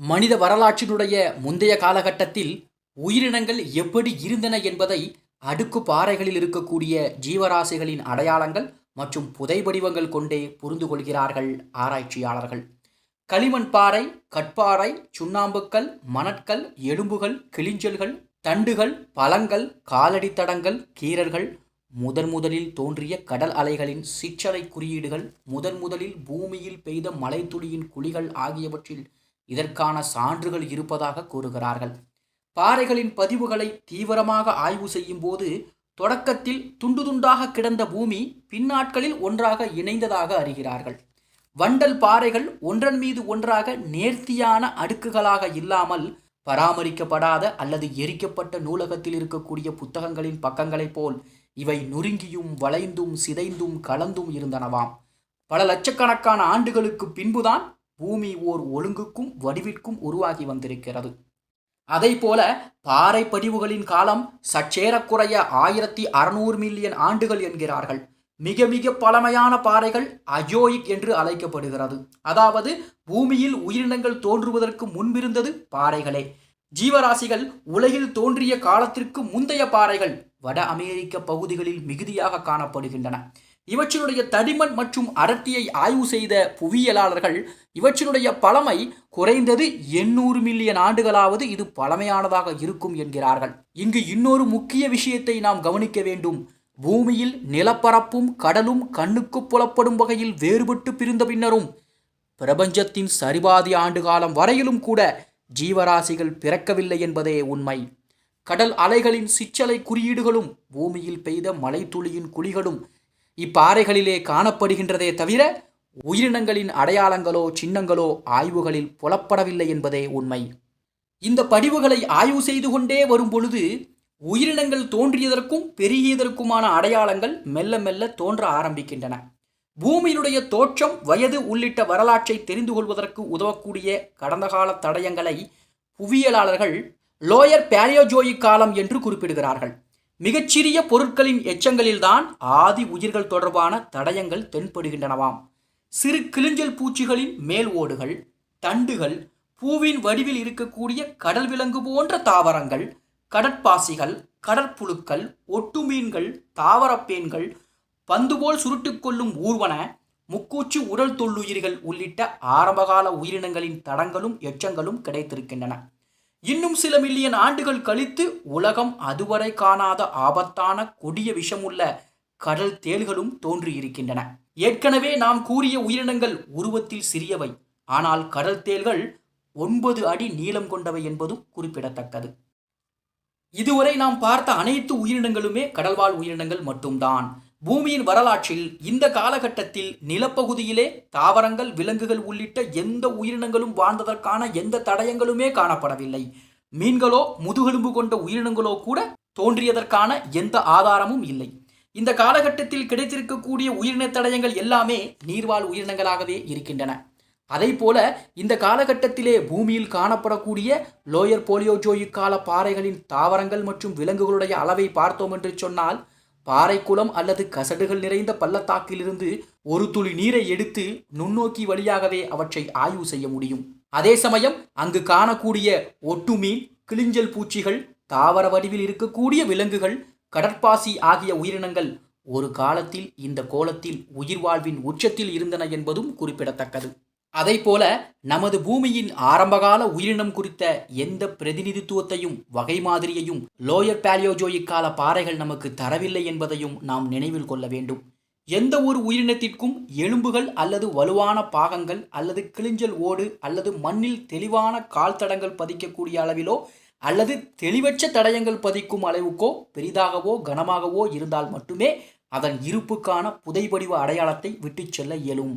மனித வரலாற்றினுடைய முந்தைய காலகட்டத்தில் உயிரினங்கள் எப்படி இருந்தன என்பதை அடுக்கு பாறைகளில் இருக்கக்கூடிய ஜீவராசிகளின் அடையாளங்கள் மற்றும் புதைபடிவங்கள் கொண்டே புரிந்து கொள்கிறார்கள் ஆராய்ச்சியாளர்கள். களிமண் பாறை கட்பாறை சுண்ணாம்புக்கல் மணற்கல் எலும்புகள் கிளிஞ்சல்கள் தண்டுகள் பழங்கள் காலடி தடங்கள் கீரர்கள் முதன் முதலில் தோன்றிய கடல் அலைகளின் சிற்றலை குறியீடுகள் முதன் முதலில் பூமியில் பெய்த மலைத்துளியின் குழிகள் ஆகியவற்றில் இதற்கான சான்றுகள் இருப்பதாக கூறுகிறார்கள். பாறைகளின் பதிவுகளை தீவிரமாக ஆய்வு செய்யும் போது தொடக்கத்தில் துண்டு துண்டாக கிடந்த பூமி பின்னாட்களில் ஒன்றாக இணைந்ததாக அறிகிறார்கள். வண்டல் பாறைகள் ஒன்றன் மீது ஒன்றாக நேர்த்தியான அடுக்குகளாக இல்லாமல் பராமரிக்கப்படாத அல்லது எரிக்கப்பட்ட நூலகத்தில் இருக்கக்கூடிய புத்தகங்களின் பக்கங்களைப் போல் இவை நொறுங்கியும் வளைந்தும் சிதைந்தும் கலந்தும் இருந்தனவாம். பல லட்சக்கணக்கான ஆண்டுகளுக்கு பின்புதான் பூமி ஓர் ஒழுங்குக்கும் வடிவிற்கும் உருவாகி வந்திருக்கிறது. அதைப்போல பாறை படிவுகளின் காலம் சற்றேறக்குறைய ஆயிரத்தி அறுநூறு மில்லியன் ஆண்டுகள் என்கிறார்கள். மிக மிக பழமையான பாறைகள் அஜோயிக் என்று அழைக்கப்படுகிறது. அதாவது பூமியில் உயிரினங்கள் தோன்றுவதற்கு முன்பிருந்தது பாறைகளே. ஜீவராசிகள் உலகில் தோன்றிய காலத்திற்கு முந்தைய பாறைகள் வட அமெரிக்க பகுதிகளில் மிகுதியாக காணப்படுகின்றன. இவற்றினுடைய தடிமன் மற்றும் அடர்த்தியை ஆய்வு செய்த புவியியலாளர்கள் இவற்றினுடைய பழமை குறைந்தது எண்ணூறு மில்லியன் ஆண்டுகளாவது இது பழமையானதாக இருக்கும் என்கிறார்கள். இங்கு இன்னொரு முக்கிய விஷயத்தை நாம் கவனிக்க வேண்டும். பூமியில் நிலப்பரப்பும் கடலும் கண்ணுக்கு புலப்படும் வகையில் வேறுபட்டு பிரிந்த பின்னரும் பிரபஞ்சத்தின் சரிபாதி ஆண்டு காலம் வரையிலும் கூட ஜீவராசிகள் பிறக்கவில்லை என்பதே உண்மை. கடல் அலைகளின் சிற்றலை குறியீடுகளும் பூமியில் பெய்த மலைத்துளியின் குழிகளும் இப்பாறைகளிலே காணப்படுகின்றதே தவிர உயிரினங்களின் அடையாளங்களோ சின்னங்களோ ஆய்வுகளில் புலப்படவில்லை என்பதே உண்மை. இந்த படிவுகளை ஆய்வு செய்து கொண்டே வரும் பொழுது உயிரினங்கள் தோன்றியதற்கும் பெருகியதற்குமான அடையாளங்கள் மெல்ல மெல்ல தோன்ற ஆரம்பிக்கின்றன. பூமியினுடைய தோற்றம் வயது உள்ளிட்ட வரலாற்றை தெரிந்து கொள்வதற்கு உதவக்கூடிய கடந்த கால தடயங்களை புவியியலாளர்கள் லோயர் பேரியோஜோயிக் காலம் என்று குறிப்பிடுகிறார்கள். மிகச்சிறிய பொருட்களின் எச்சங்களில்தான் ஆதி உயிர்கள் தொடர்பான தடயங்கள் தென்படுகின்றனவாம். சிறு கிளிஞ்சல் பூச்சிகளின் மேல் ஓடுகள் தண்டுகள் பூவின் வடிவில் இருக்கக்கூடிய கடல் விலங்கு போன்ற தாவரங்கள் கடற்பாசிகள் கடற்புழுக்கள் ஒட்டுமீன்கள் தாவரப்பேன்கள் பந்துபோல் சுருட்டுக்கொள்ளும் ஊர்வன முக்கூச்சு உடல் தொல்லுயிர்கள் உள்ளிட்ட ஆரம்பகால உயிரினங்களின் தடங்களும் எச்சங்களும் கிடைத்திருக்கின்றன. இன்னும் சில மில்லியன் ஆண்டுகள் கழித்து உலகம் அதுவரை காணாத ஆபத்தான கொடிய விஷமுள்ள கடல் தேள்களும் தோன்றியிருக்கின்றன. ஏற்கனவே நாம் கூறிய உயிரினங்கள் உருவத்தில் சிறியவை ஆனால் கடல் தேள்கள் ஒன்பது அடி நீளம் கொண்டவை என்பதும் குறிப்பிடத்தக்கது. இதுவரை நாம் பார்த்த அனைத்து உயிரினங்களுமே கடல்வாழ் உயிரினங்கள் மட்டும்தான். பூமியின் வரலாற்றில் இந்த காலகட்டத்தில் நிலப்பகுதியிலே தாவரங்கள் விலங்குகள் உள்ளிட்ட எந்த உயிரினங்களும் வாழ்ந்ததற்கான எந்த தடயங்களுமே காணப்படவில்லை. மீன்களோ முதுகெலும்பு கொண்ட உயிரினங்களோ கூட தோன்றியதற்கான எந்த ஆதாரமும் இல்லை. இந்த காலகட்டத்தில் கிடைத்திருக்கக்கூடிய உயிரின தடயங்கள் எல்லாமே நீர்வாழ் உயிரினங்களாகவே இருக்கின்றன. அதை போல இந்த காலகட்டத்திலே பூமியில் காணப்படக்கூடிய லோயர் போலியோஜோயிக் கால பாறைகளின் தாவரங்கள் மற்றும் விலங்குகளுடைய அளவை பார்த்தோம் என்று சொன்னால் பாறைக்குளம் அல்லது கசடுகள் நிறைந்த பள்ளத்தாக்கிலிருந்து ஒரு துளி நீரை எடுத்து நுண்ணோக்கி வழியாகவே அவற்றை ஆய்வு செய்ய முடியும். அதே சமயம் அங்கு காணக்கூடிய ஒட்டுமீன் கிளிஞ்சல் பூச்சிகள் தாவர வடிவில் இருக்கக்கூடிய விலங்குகள் கடற்பாசி ஆகிய உயிரினங்கள் ஒரு காலத்தில் இந்த கோலத்தில் உயிர் வாழ்வின் உச்சத்தில் இருந்தன என்பதும் குறிப்பிடத்தக்கது. அதைப்போல நமது பூமியின் ஆரம்பகால உயிரினம் குறித்த எந்த பிரதிநிதித்துவத்தையும் வகை மாதிரியையும் லோயர் பேலியோஜோயிக் கால பாறைகள் நமக்கு தரவில்லை என்பதையும் நாம் நினைவில் கொள்ள வேண்டும். எந்த ஒரு உயிரினத்திற்கும் எலும்புகள் அல்லது வலுவான பாகங்கள் அல்லது கிளிஞ்சல் ஓடு அல்லது மண்ணில் தெளிவான கால் தடங்கள் பதிக்கக்கூடிய அளவிலோ அல்லது தெளிவற்ற தடயங்கள் பதிக்கும் அளவுக்கோ பெரிதாகவோ கனமாகவோ இருந்தால் மட்டுமே அதன் இருப்புக்கான புதைபடிவ அடையாளத்தை விட்டுச் செல்ல இயலும்.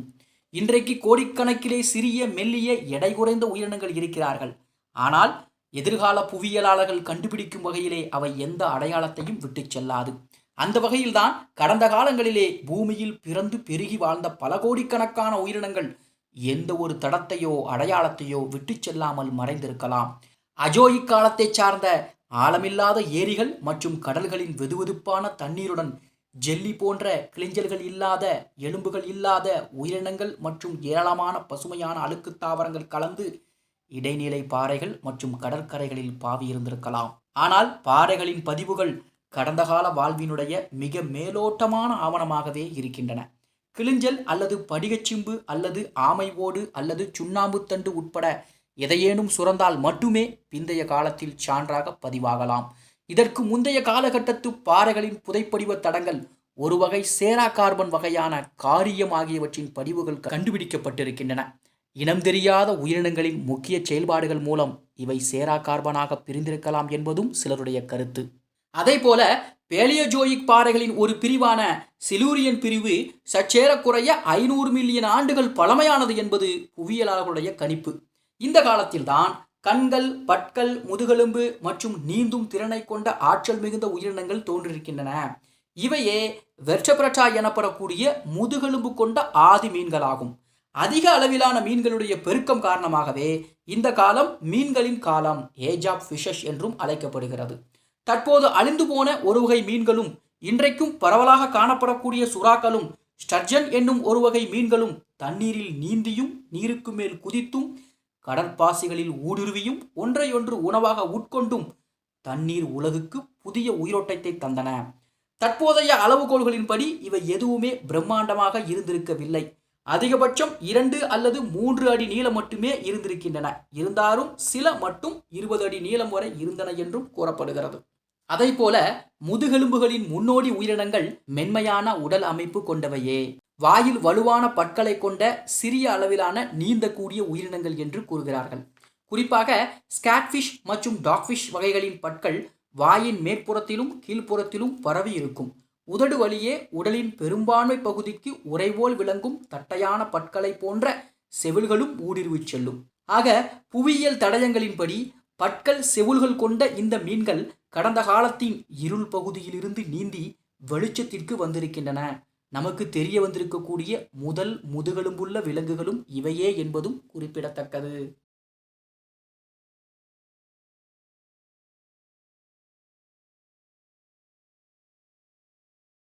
இன்றைக்கு கோடிக்கணக்கிலே சிறிய மெல்லிய எடை குறைந்த உயிரினங்கள் இருக்கிறார்கள். ஆனால் எதிர்கால புவியியலாளர்கள் கண்டுபிடிக்கும் வகையிலே அவை எந்த அடையாளத்தையும் விட்டுச் செல்லாது. அந்த வகையில்தான் கடந்த காலங்களிலே பூமியில் பிறந்து பெருகி வாழ்ந்த பல கோடிக்கணக்கான உயிரினங்கள் எந்த ஒரு தடத்தையோ அடையாளத்தையோ விட்டுச் செல்லாமல் மறைந்திருக்கலாம். அஜோயிக் காலத்தைச் சார்ந்த ஆழமில்லாத ஏரிகள் மற்றும் கடல்களின் வெதுவெதுப்பான தண்ணீருடன் ஜெல்லி போன்ற கிளிஞ்சல்கள் இல்லாத எலும்புகள் இல்லாத உயிரினங்கள் மற்றும் ஏராளமான பசுமையான அழுக்கு தாவரங்கள் கலந்து இடைநிலை பாறைகள் மற்றும் கடற்கரைகளில் பாவி இருந்திருக்கலாம். ஆனால் பாறைகளின் பதிவுகள் கடந்த கால வாழ்வினுடைய மிக மேலோட்டமான ஆவணமாகவே இருக்கின்றன. கிளிஞ்சல் அல்லது படிகச்சிம்பு அல்லது ஆமை ஓடு அல்லது சுண்ணாம்புத்தண்டு உட்பட எதையேனும் சுரந்தால் மட்டுமே பிந்தைய காலத்தில் சான்றாக பதிவாகலாம். இதற்கு முந்தைய காலகட்டத்து பாறைகளின் புதைப்படிவ தடங்கள் ஒரு வகை சேரா கார்பன் வகையான காரியம் ஆகியவற்றின் படிவுகள் கண்டுபிடிக்கப்பட்டிருக்கின்றன. இனம் தெரியாத உயிரினங்களின் முக்கிய செயல்பாடுகள் மூலம் இவை சேரா கார்பனாக பிரிந்திருக்கலாம் என்பதும் சிலருடைய கருத்து. அதேபோல பேலியஜோயிக் பாறைகளின் ஒரு பிரிவான சிலூரியன் பிரிவு சச்சேரக்குறைய ஐநூறு மில்லியன் ஆண்டுகள் பழமையானது என்பது புவியியலாளர்களுடைய கணிப்பு. இந்த காலத்தில்தான் கண்கள் பற்கள் முதுகெலும்பு மற்றும் நீந்தும் திறனை கொண்ட ஆற்றல் மிகுந்த உயிரினங்கள் தோன்றியிருக்கின்றன இவையே வெர்ச்சபிரட்டா எனப்படக்கூடிய முதுகெலும்பு கொண்ட ஆதி மீன்களாகும். அதிக அளவிலான மீன்களுடைய பெருக்கம் காரணமாகவே இந்த காலம் மீன்களின் காலம் ஏஜ் ஆஃப் ஃபிஷஸ் என்றும் அழைக்கப்படுகிறது. தற்போது அழிந்து போன ஒரு வகை மீன்களும் இன்றைக்கும் பரவலாக காணப்படக்கூடிய சுறாக்களும் ஸ்டர்ஜன் என்னும் ஒரு வகை மீன்களும் தண்ணீரில் நீந்தியும் நீருக்கு மேல் குதித்தும் கடற்பாசிகளில் ஊடுருவியும் ஒன்றையொன்று உணவாக உட்கொண்டும் தண்ணீர் உலகுக்கு புதிய உயிரோட்டத்தை தந்தன. தற்போதைய அளவுகோல்களின்படி இவை எதுவுமே பிரம்மாண்டமாக இருந்திருக்கவில்லை. அதிகபட்சம் இரண்டு அல்லது மூன்று அடி நீளம் மட்டுமே இருந்திருக்கின்றன. இருந்தாலும் சில மட்டும் இருபது அடி நீளம் வரை இருந்தன என்றும் கூறப்படுகிறது. அதைப்போல போல முதுகெலும்புகளின் முன்னோடி உயிரினங்கள் மென்மையான உடல் அமைப்பு கொண்டவையே. வாயில் வலுவான பற்களை கொண்ட சிறிய அளவிலான நீந்தக்கூடிய உயிரினங்கள் என்று கூறுகிறார்கள். குறிப்பாக ஸ்காட்ஃபிஷ் மற்றும் டாக்ஃபிஷ் வகைகளின் பற்கள் வாயின் மேற்புறத்திலும் கீழ்ப்புறத்திலும் பரவி இருக்கும். உதடு வழியே உடலின் பெரும்பான்மை பகுதிக்கு உறைபோல் விளங்கும் தட்டையான பற்களை போன்ற செவில்களும் ஊடுருவிச் செல்லும். ஆக புவியியல் தடயங்களின்படி பற்கள் செவுள்கள் கொண்ட இந்த மீன்கள் கடந்த காலத்தின் இருள் பகுதியிலிருந்து நீந்தி வெளிச்சத்திற்கு வந்திருக்கின்றன. நமக்கு தெரிய வந்திருக்கக்கூடிய முதல் முதுகெலும்புள்ள விலங்குகளும் இவையே என்பதும் குறிப்பிடத்தக்கது.